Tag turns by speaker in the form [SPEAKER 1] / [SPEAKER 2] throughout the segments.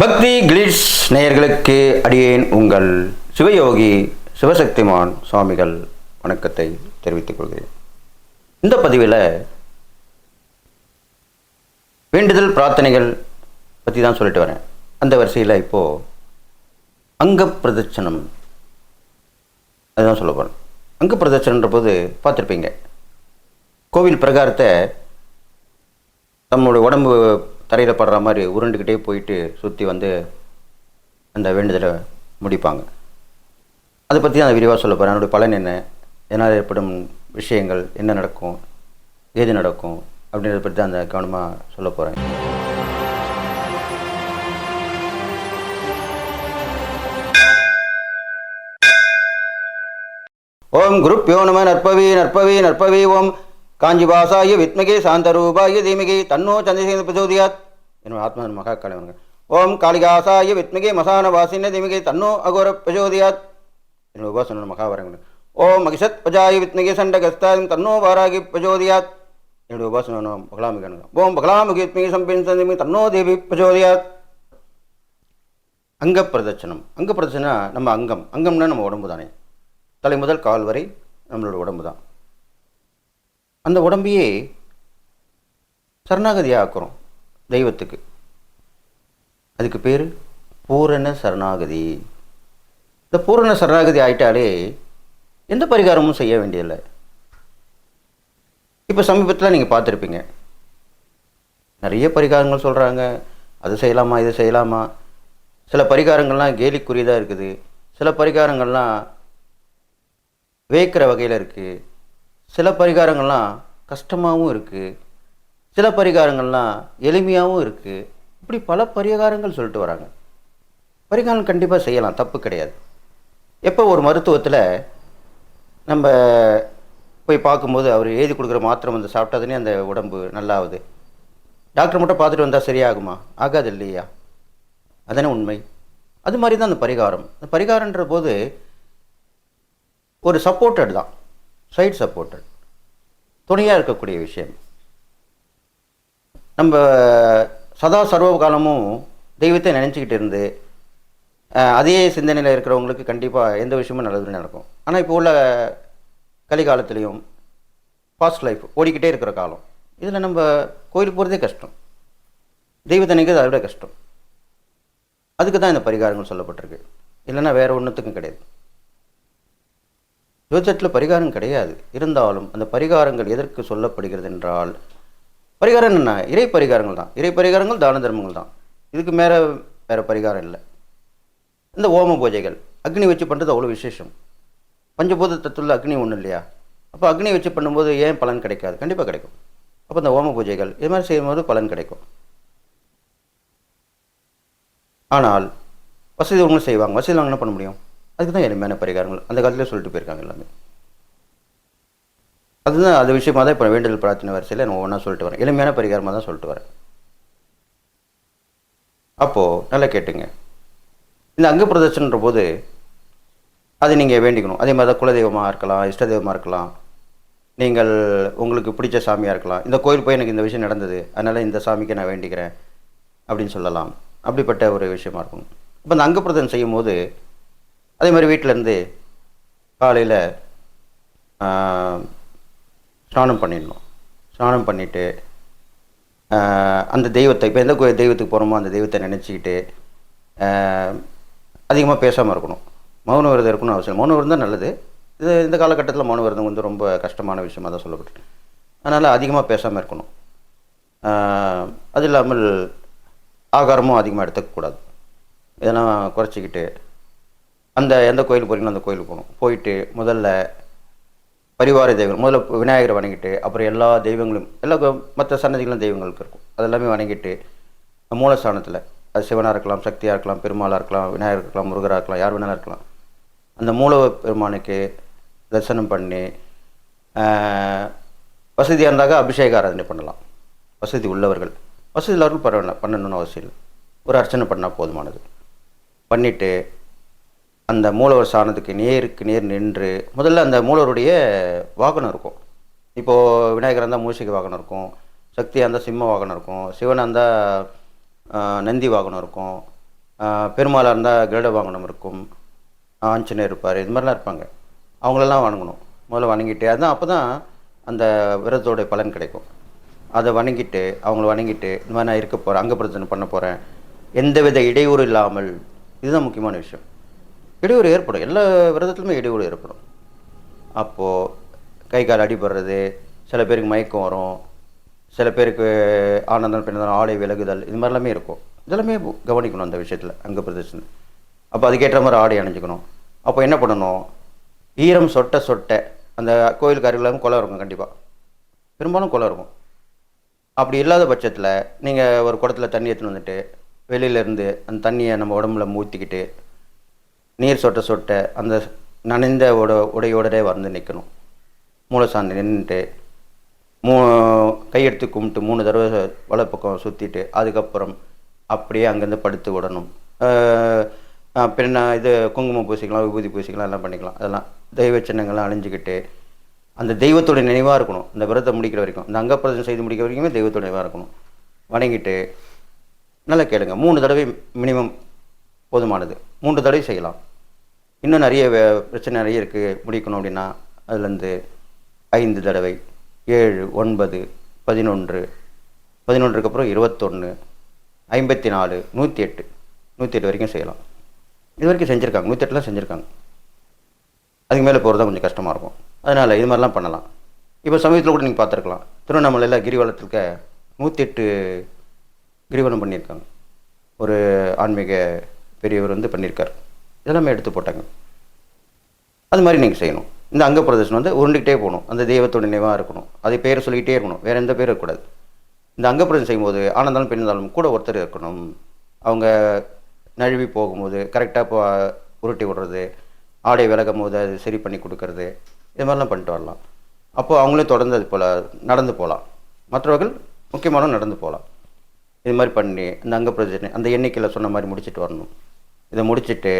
[SPEAKER 1] பக்தி கிளிட்ஸ் நேயர்களுக்கு அடியேன் உங்கள் சிவயோகி சிவசக்திமான் சுவாமிகள் வணக்கத்தை தெரிவித்துக் கொள்கிறேன். இந்த பதிவில் வேண்டுதல் பிரார்த்தனைகள் பற்றி தான் சொல்லிட்டு வரேன். அந்த வரிசையில் இப்போது அங்க பிரதட்சணம் அதுதான் சொல்ல போகிறேன் அங்க பிரதட்சணன்ற போது பார்த்துருப்பீங்க. கோவில் பிரகாரத்தை நம்மளுடைய உடம்பு தரையில் படுற மாதிரி உருண்டுக்கிட்டே போயிட்டு சுற்றி வந்து அந்த வேண்டுதலை முடிப்பாங்க. அதை பற்றி தான் விரிவாக சொல்ல போகிறேன் என்னுடைய பலன் என்ன? என்னால் ஏற்படும் விஷயங்கள்? என்ன நடக்கும்? ஏது நடக்கும்? அப்படின்றத பற்றி தான் அந்த கவனமாக சொல்ல போகிறேன் ஓம் குருப் யோனம நற்பவி நற்பவி நற்பவி ஓம். காஞ்சிவாசாய வித்மகே சாந்தரூபாய தீமகி. தன்னோ சந்திரசேகர பிரச்சோதியாத் என்னோட ஆத்மா மகா காளிவங்க ஓம் காளிகாசாய வித்மகே மசான வாசின தீமகி தன்னோ அகோர பிரஜோதியாத். என்னோட உபாசன மகாவரங்கள் ஓம் மகிஷத் பஜாய வித்மகே சண்டகஸ்தாயம் தன்னோ வாராகி பிரஜோதியாத். என்னுடைய உபாசன பகலாமிகனுங்க ஓம் பகலாமுகி வித்மகே சம்பின் சந்திமி தன்னோ தேவி பிரஜோதியாத். அங்க பிரதட்சணம் அங்க பிரதட்சணா நம்ம அங்கம். அங்கம்னா நம்ம உடம்பு தானே. தலை முதல் கால் வரை நம்மளோட உடம்பு தான். அந்த உடம்பையே சரணாகதியாக ஆக்குறோம். தெய்வத்துக்கு. அதுக்கு பேர் பூரண சரணாகதி. இந்த பூரண சரணாகதி ஆயிட்டாலே எந்த பரிகாரமும் செய்ய வேண்டியதில்லை. இப்போ சமீபத்தில் நீங்கள் பார்த்துருப்பீங்க. நிறைய பரிகாரங்கள் சொல்கிறாங்க அது செய்யலாமா இது செய்யலாமா? சில பரிகாரங்கள்லாம் கேலிக்குரியதாக இருக்குது. சில பரிகாரங்கள்லாம் வேக்கிற வகையில் இருக்குது சில பரிகாரங்கள்லாம் கஷ்டமாகவும் இருக்குது சில பரிகாரங்கள்லாம் எளிமையாகவும் இருக்குது இப்படி பல பரிகாரங்கள் சொல்லிட்டு வராங்க. பரிகாரம் கண்டிப்பாக செய்யலாம் தப்பு கிடையாது. எப்போ ஒரு மருத்துவத்தில் நம்ம போய் பார்க்கும்போது அவர் எழுதி கொடுக்குற மாத்திரம் வந்து சாப்பிட்டாதானே அந்த உடம்பு நல்லாகுது டாக்டர் மட்டும் பார்த்துட்டு வந்தால் சரியாகுமா? ஆகாது இல்லையா? அதானே உண்மை. அது மாதிரி தான் அந்த பரிகாரம். அந்த பரிகாரன்ற போது ஒரு சப்போர்ட்டட் தான். சைட் சப்போர்ட்டட் துணையாக இருக்கக்கூடிய விஷயம். நம்ம சதா சர்வ காலமும் தெய்வத்தை நினச்சிக்கிட்டு இருந்து அதே சிந்தனையில் இருக்கிறவங்களுக்கு கண்டிப்பாக எந்த விஷயமும் நல்லது நடக்கும். ஆனால் இப்போ உள்ள கலிகாலத்துலேயும் ஃபாஸ்ட் லைஃப் ஓடிக்கிட்டே இருக்கிற காலம் இதில் நம்ம கோயிலுக்கு போகிறதே கஷ்டம். தெய்வத்தை நினைக்கிறது அதை விட கஷ்டம். அதுக்கு தான் இந்த பரிகாரங்கள் சொல்லப்பட்டிருக்கு. இல்லைன்னா வேறு ஒன்றுத்துக்கும் கிடையாது. ஜோதிடத்தில் பரிகாரம் கிடையாது. இருந்தாலும் அந்த பரிகாரங்கள் எதற்கு சொல்லப்படுகிறது என்றால் பரிகாரம் என்ன இறை பரிகாரங்கள் தான். இறை பரிகாரங்கள் தான தர்மங்கள் தான். இதுக்கு மேலே வேறு பரிகாரம் இல்லை. இந்த ஓம பூஜைகள் அக்னி வச்சு பண்ணுறது அவ்வளோ விசேஷம். பஞ்சபூத தத்துவத்தில் அக்னி ஒன்றும் இல்லையா? அப்போ அக்னி வச்சு பண்ணும்போது ஏன் பலன் கிடைக்காது? கண்டிப்பாக கிடைக்கும். அப்போ இந்த ஓம பூஜைகள் இது மாதிரி செய்யும்போது பலன் கிடைக்கும். ஆனால் வசதி ஒன்றும் செய்வாங்க. வசதி என்ன பண்ண முடியும்? அதுக்கு தான் எளிமையான பரிகாரங்கள். அந்த காலத்திலே சொல்லிட்டு போயிருக்காங்க எல்லாமே. அதுதான் அது விஷயமாக தான் இப்போ வேண்டுதல் பிரார்த்தனை வரிசையில் நான் ஒன்றா சொல்லிட்டு வரேன். எளிமையான பரிகாரமாக தான் சொல்லிட்டு வரேன். அப்போது நல்லா கேட்டுங்க. இந்த அங்க பிரதர்ஷனன்ற போது அதை நீங்கள் வேண்டிக்கணும். அதே மாதிரி தான் குலதெய்வமாக இருக்கலாம் இஷ்ட தெய்வமாக இருக்கலாம். நீங்கள் உங்களுக்கு பிடிச்ச சாமியாக இருக்கலாம். இந்த கோயில் போய் எனக்கு இந்த விஷயம் நடந்தது அதனால் இந்த சாமிக்கு நான் வேண்டிக்கிறேன் அப்படின்னு சொல்லலாம். அப்படிப்பட்ட ஒரு விஷயமா இருக்கும். இப்போ இந்த அங்கப்பிரதம் செய்யும் போது அதே மாதிரி வீட்டிலேருந்து காலையில் ஸ்நானம் பண்ணிடணும். ஸ்நானம் பண்ணிவிட்டு அந்த தெய்வத்தை இப்போ எந்த கோயில் தெய்வத்துக்கு போகிறோமோ அந்த தெய்வத்தை நினச்சிக்கிட்டு அதிகமாக பேசாமல் இருக்கணும். மௌன விரதம் இருக்கணும் அவசியம் மௌன விரதம் தான் நல்லது. இது இந்த காலகட்டத்தில் மௌன விரதம் வந்து ரொம்ப கஷ்டமான விஷயமாக தான் சொல்லப்பட்டு அதனால் அதிகமாக பேசாமல் இருக்கணும். அது இல்லாமல் ஆகாரமும் அதிகமாக எடுத்துக்கக்கூடாது இதெல்லாம் குறைச்சிக்கிட்டு அந்த எந்த கோயிலுக்கு போகிறீங்களோ அந்த கோயிலுக்கு போகணும். போயிட்டு முதல்ல பரிவார தெய்வம் முதல்ல விநாயகரை வணங்கிட்டு அப்புறம் எல்லா தெய்வங்களும் எல்லா மற்ற சன்னதிகளும் தெய்வங்களுக்கு இருக்கும். அதெல்லாமே வணங்கிட்டு மூலஸ்தானத்தில் அது சிவனாக இருக்கலாம் சக்தியாக இருக்கலாம் பெருமாளாக இருக்கலாம் விநாயகர் இருக்கலாம் முருகராக இருக்கலாம் யார் வேணாலும் இருக்கலாம். அந்த மூல பெருமானுக்கு தரிசனம் பண்ணி வசதியாக இருந்தாக்க அபிஷேக ஆராதனை பண்ணலாம். வசதி உள்ளவர்கள். வசதி உள்ளவர்கள் பரவாயில்ல பண்ணணும்னு அவசியம் இல்லை. ஒரு அர்ச்சனை பண்ணால் போதுமானது. பண்ணிவிட்டு அந்த மூலவர் சாணத்துக்கு நேருக்கு நேர் நின்று முதல்ல அந்த மூலவருடைய வாகனம் இருக்கும். இப்போது விநாயகராக இருந்தால் மூஷிக வாகனம் இருக்கும் சக்தியாக இருந்தால் சிம்ம வாகனம் இருக்கும் சிவனாக இருந்தால் நந்தி வாகனம் இருக்கும் பெருமாளாக இருந்தால் கிரட வாகனம் இருக்கும் ஆஞ்சநேயர் இருப்பார் இது மாதிரிலாம் இருப்பாங்க. அவங்களெல்லாம் வணங்கணும். முதல்ல வணங்கிட்டு அதுதான் அப்போ தான் அந்த விரதத்தோடைய பலன் கிடைக்கும். அதை வணங்கிட்டு அவங்கள வணங்கிட்டு இந்த மாதிரி நான் இருக்க போகிறேன் அங்க பிரச்சனை பண்ண போகிறேன் எந்தவித இடையூறு இல்லாமல் இதுதான் முக்கியமான விஷயம். இடையூறு ஏற்படும். எல்லா விரதத்துலையுமே இடையூறு ஏற்படும். அப்போது கை கால் அடிபடுறது சில பேருக்கு மயக்கம் வரும் சில பேருக்கு ஆனந்தம் பின்னதம் ஆடை விலகுதல் இது மாதிரிலாமே இருக்கும். இதெல்லாமே கவனிக்கணும் அந்த விஷயத்தில் அங்கே பிரதர்ஷனம் அப்போ அதுக்கேற்ற மாதிரி ஆடை அணிஞ்சிக்கணும். அப்போ என்ன பண்ணணும்? ஈரம் சொட்ட சொட்ட அந்த கோயிலுக்கு அருகில் குளம் இருக்கும் கண்டிப்பாக பெரும்பாலும் குளம் இருக்கும். அப்படி இல்லாத பட்சத்தில் நீங்கள் ஒரு குடத்தில் தண்ணி எடுத்துன்னு வந்துட்டு வெளியிலேருந்து அந்த தண்ணியை நம்ம உடம்புல மூத்திக்கிட்டு நீர் சொட்ட சொட்ட அந்த நனைந்த உட உடையோடவே வந்து நிற்கணும் மூளை சார்ந்து நின்றுட்டு மூ கையெடுத்து கும்பிட்டு மூணு தடவை வலப்பக்கம் சுற்றிட்டு அதுக்கப்புறம் அப்படியே அங்கேருந்து படுத்து விடணும். பின்ன இது குங்குமம் பூசிக்கலாம் விபூதி பூசிக்கலாம் எல்லாம் பண்ணிக்கலாம். அதெல்லாம் தெய்வ சின்னங்கள்லாம் அழிஞ்சுக்கிட்டு அந்த தெய்வத்தோட நினைவாக இருக்கணும். இந்த விரதத்தை முடிக்கிற வரைக்கும் இந்த அங்கப்பிரதம் செய்து முடிக்கிற வரைக்குமே தெய்வத்தோட நினைவாக இருக்கணும். வணங்கிட்டு நல்லா கேளுங்க. மூணு தடவை மினிமம் போதுமானது. மூன்று தடவை செய்யலாம். இன்னும் நிறைய பிரச்சனை நிறைய இருக்குது முடிக்கணும் அப்படின்னா அதுலேருந்து ஐந்து தடவை ஏழு ஒன்பது பதினொன்று பதினொன்றுக்கு அப்புறம் இருபத்தொன்று ஐம்பத்தி நாலு நூற்றி எட்டு நூற்றி எட்டு வரைக்கும் செய்யலாம். இது வரைக்கும் செஞ்சுருக்காங்க. நூற்றி எட்டுலாம் செஞ்சுருக்காங்க. அதுக்கு மேலே போகிறது தான் கொஞ்சம் கஷ்டமாக இருக்கும். அதனால் இது மாதிரிலாம் பண்ணலாம். இப்போ சமீபத்தில் கூட நீங்கள் பார்த்துருக்கலாம். திருவண்ணாமலையில் கிரிவலத்துக்கு நூற்றி எட்டு கிரிவலம் பண்ணியிருக்காங்க. ஒரு ஆன்மீக பெரியவர் வந்து பண்ணியிருக்கார். இதெல்லாமே எடுத்து போட்டாங்க. அது மாதிரி நீங்கள் செய்யணும். இந்த அங்க பிரதர்ஷனம் வந்து உருண்டுக்கிட்டே போகணும். அந்த தெய்வத்தோட நினைவாக இருக்கணும். அதை பேரை சொல்லிக்கிட்டே இருக்கணும். வேறு எந்த பேரும் இருக்கக்கூடாது. இந்த அங்க பிரதர்ஷனம் செய்யும்போது ஆனந்தாலும் பெண்ணாலும் கூட ஒருத்தர் இருக்கணும். அவங்க நழுவி போகும்போது கரெக்டாக இப்போ உருட்டி விடுறது ஆடை விலகும் போது அது சரி பண்ணி கொடுக்கறது இது மாதிரிலாம் பண்ணிட்டு வரலாம். அப்போது அவங்களே தொடர்ந்து அது போல் நடந்து போகலாம். மற்றவர்கள் முக்கியமான நடந்து போகலாம். இது மாதிரி பண்ணி இந்த அங்க பிரதர்ஷனை அந்த எண்ணிக்கையில் சொன்ன மாதிரி முடிச்சுட்டு வரணும். இதை முடிச்சுட்டு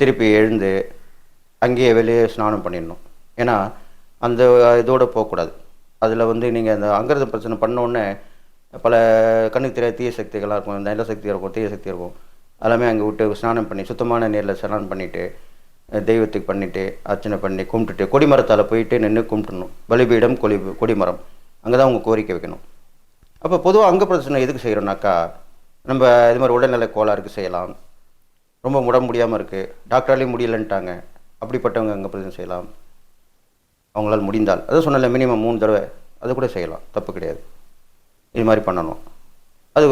[SPEAKER 1] திருப்பி எழுந்து அங்கேயே வெளியே ஸ்நானம் பண்ணிடணும். ஏன்னா அந்த இதோடு போகக்கூடாது. அதில் வந்து நீங்கள் அந்த அங்கிருந்த பிரச்சனை பண்ணோடனே பல கண்ணுக்கு தெரியாத தீய சக்திகளாக இருக்கும். நல்ல சக்தி இருக்கும் தீய சக்தி இருக்கும். எல்லாமே அங்கே விட்டு ஸ்நானம் பண்ணி சுத்தமான நீரில் ஸ்நானம் பண்ணிவிட்டு தெய்வத்துக்கு பண்ணிவிட்டு அர்ச்சனை பண்ணி கும்பிட்டுட்டு கொடிமரத்தால் போயிட்டு நின்று கும்பிட்டுணும். பலிபீடம் கொடி கொடிமரம். அங்கே தான் உங்கள் கோரிக்கை வைக்கணும். அப்போ பொதுவாக அங்க பிரச்சனை எதுக்கு செய்கிறோம்னாக்கா நம்ம இது மாதிரி உடல்நல கோளாறுக்கு செய்யலாம். ரொம்ப உடம்பு முடியாமல் இருக்குது டாக்டராலையும் முடியலன்ட்டாங்க. அப்படிப்பட்டவங்க அங்கே பிரச்சனை செய்யலாம். அவங்களால் முடிந்தால். அதை சொன்னல மினிமம் மூணு தடவை. அது கூட செய்யலாம். தப்பு கிடையாது. இது மாதிரி பண்ணணும். அது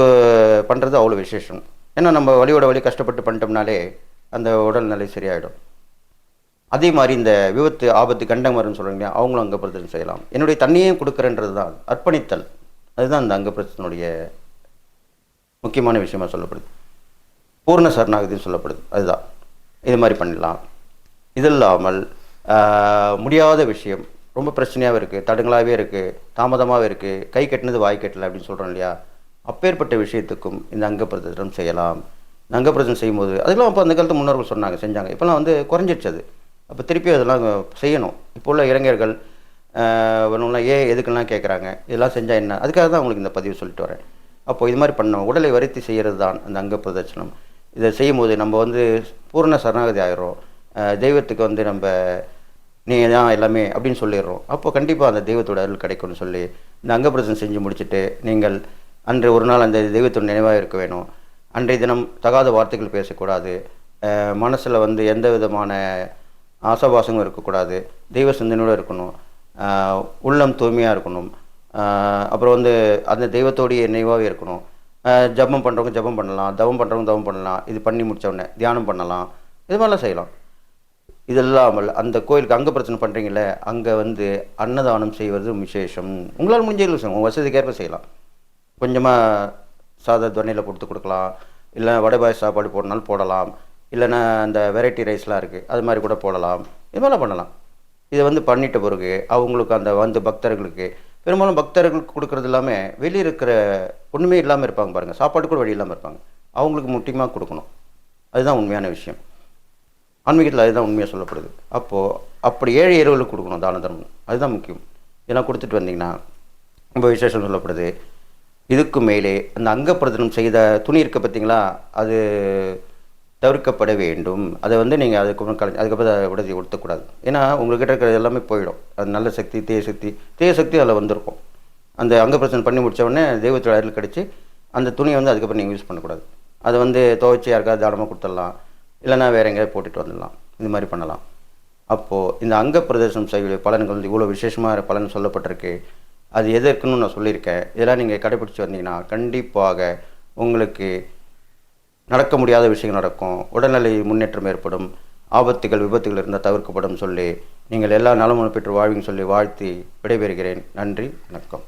[SPEAKER 1] பண்ணுறது அவ்வளோ விசேஷம். ஏன்னா நம்ம வழியோட வழி கஷ்டப்பட்டு பண்ணிட்டோம்னாலே அந்த உடல்நிலை சரியாயிடும். அதே மாதிரி இந்த விபத்து ஆபத்து கண்டம் வரும்னு சொல்கிறீங்க அவங்களும் அங்க பிரச்சனை செய்யலாம். என்னுடைய தண்ணியே கொடுக்குறேன்றது தான். அர்ப்பணித்தல். அதுதான் அந்த அங்க பிரச்சனையுடைய முக்கியமான விஷயமாக சொல்லப்படுது. பூர்ண சரணாகதின்னு சொல்லப்படுது. அதுதான். இது மாதிரி பண்ணிடலாம் இது இல்லாமல் முடியாத விஷயம். ரொம்ப பிரச்சனையாகவே இருக்குது தடுங்களாகவே இருக்குது தாமதமாகவே இருக்குது கை கட்டினது வாய் கட்டலை அப்படின்னு சொல்கிறோம் இல்லையா? அப்பேற்பட்ட விஷயத்துக்கும் இந்த அங்கப்பிரதம் செய்யலாம். இந்த அங்கப்பிரதம் செய்யும்போது அதெல்லாம் அப்போ அந்த காலத்து முன்னோர்கள் சொன்னாங்க செஞ்சாங்க. இப்போலாம் வந்து குறைஞ்சிடுச்சு அது. அப்போ திருப்பி அதெல்லாம் செய்யணும். இப்போ உள்ள இளைஞர்கள் ஒன்றுலாம் ஏன் எதுக்கெல்லாம் கேட்குறாங்க இதெல்லாம் செஞ்சால் என்ன? அதுக்காக தான் உங்களுக்கு இந்த பதிவு சொல்லிட்டு வரேன். அப்போ இது மாதிரி பண்ணோம் உடலை வருத்தி செய்கிறது தான் அந்த அங்க பிரதட்சணம் இதை செய்யும்போது நம்ம வந்து பூர்ண சரணாகதி ஆயிடுறோம். தெய்வத்துக்கு வந்து நம்ம நீ தான் எல்லாமே அப்படின்னு சொல்லிடுறோம். அப்போ கண்டிப்பாக அந்த தெய்வத்தோட அருள் கிடைக்கும்னு சொல்லி இந்த அங்க செஞ்சு முடிச்சுட்டு நீங்கள் அன்று ஒரு நாள் அந்த தெய்வத்தோட நினைவாக இருக்க வேணும். அன்றைய தினம் தகாத வார்த்தைகள் பேசக்கூடாது. மனசில் வந்து எந்த விதமான ஆசாபாசங்களும் இருக்கக்கூடாது. தெய்வ சிந்தனையோடு இருக்கணும். உள்ளம் தூய்மையாக இருக்கணும். அப்புறம் வந்து அந்த தெய்வத்தோடைய நினைவாகவே இருக்கணும். ஜபம் பண்ணுறவங்க ஜபம் பண்ணலாம் தவம் பண்ணுறவங்க தவம் பண்ணலாம் இது பண்ணி முடித்த உடனே தியானம் பண்ணலாம் இது மாதிரிலாம் செய்யலாம். இது இல்லாமல் அந்த கோயிலுக்கு அங்கே பிரச்சனை பண்ணுறீங்களே அங்கே வந்து அன்னதானம் செய்வது விசேஷம். உங்களால் முடிஞ்ச இல்லை உங்கள் வசதிக்கேற்ப செய்யலாம். கொஞ்சமாக சாதா துணையில் கொடுத்து கொடுக்கலாம் இல்லை வடைபாய் சாப்பாடு போடனாலும் போடலாம் இல்லைன்னா அந்த வெரைட்டி ரைஸ்லாம் இருக்குது அது மாதிரி கூட போடலாம் இது மாதிரிலாம் பண்ணலாம். இதை வந்து பண்ணிட்ட பிறகு அவங்களுக்கு அந்த வந்து பக்தர்களுக்கு பெரும்பாலும் பக்தர்களுக்கு கொடுக்கறது இல்லாமல் வெளியே இருக்கிற ஒன்றுமே இல்லாமல் இருப்பாங்க பாருங்கள் சாப்பாடு கூட வழி இல்லாமல் இருப்பாங்க. அவங்களுக்கு முக்கியமாக கொடுக்கணும். அதுதான் உண்மையான விஷயம். ஆன்மீகத்தில் அதுதான் உண்மையாக சொல்லப்படுது. அப்போது அப்படி ஏழை இரவுகளுக்கு கொடுக்கணும் தான தர்மம். அதுதான் முக்கியம். ஏன்னா கொடுத்துட்டு வந்தீங்கன்னா ரொம்ப விசேஷம் சொல்லப்படுது. இதுக்கு மேலே அந்த அங்கப்பிரதனம் செய்த துணி இருக்க பார்த்தீங்களா அது தவிர்க்கப்பட வேண்டும். அதை வந்து நீங்கள் அதுக்கு கலை அதுக்கப்புறம் அதை உடச்சி கொடுத்தக்கூடாது ஏன்னா உங்கள்கிட்ட இருக்கிறது எல்லாமே போயிடும். அது நல்ல சக்தி தேயசக்தி சக்தி சக்தி அதில் வந்திருக்கும். அந்த அங்க பிரச்சனை பண்ணி முடித்த உடனே தெய்வத்தோட அருள் கிடச்சி அந்த துணியை வந்து அதுக்கப்புறம் நீங்கள் யூஸ் பண்ணக்கூடாது. அதை வந்து துவைச்சி யாருக்காவது தானமாக கொடுத்துடலாம். இல்லைன்னா வேற எங்கேயாவது போட்டுட்டு வந்துடலாம். இந்த மாதிரி பண்ணலாம். அப்போது இந்த அங்க பிரதேசம் செய்ய பலன்கள் வந்து இவ்வளோ விசேஷமாக பலன் சொல்லப்பட்டிருக்கு. அது எதற்குன்னு நான் சொல்லியிருக்கேன். இதெல்லாம் நீங்கள் கடைப்பிடிச்சி வந்தீங்கன்னா கண்டிப்பாக உங்களுக்கு நடக்க முடியாத விஷயங்கள் நடக்கும். உடல்நிலை முன்னேற்றம் ஏற்படும். ஆபத்துகள் விபத்துகள் இருந்தால் தவிர்க்கப்படும் சொல்லி நீங்கள் எல்லா நலமும் பெற்று வாழ்வின்னு சொல்லி வாழ்த்தி விடைபெறுகிறேன். நன்றி வணக்கம்.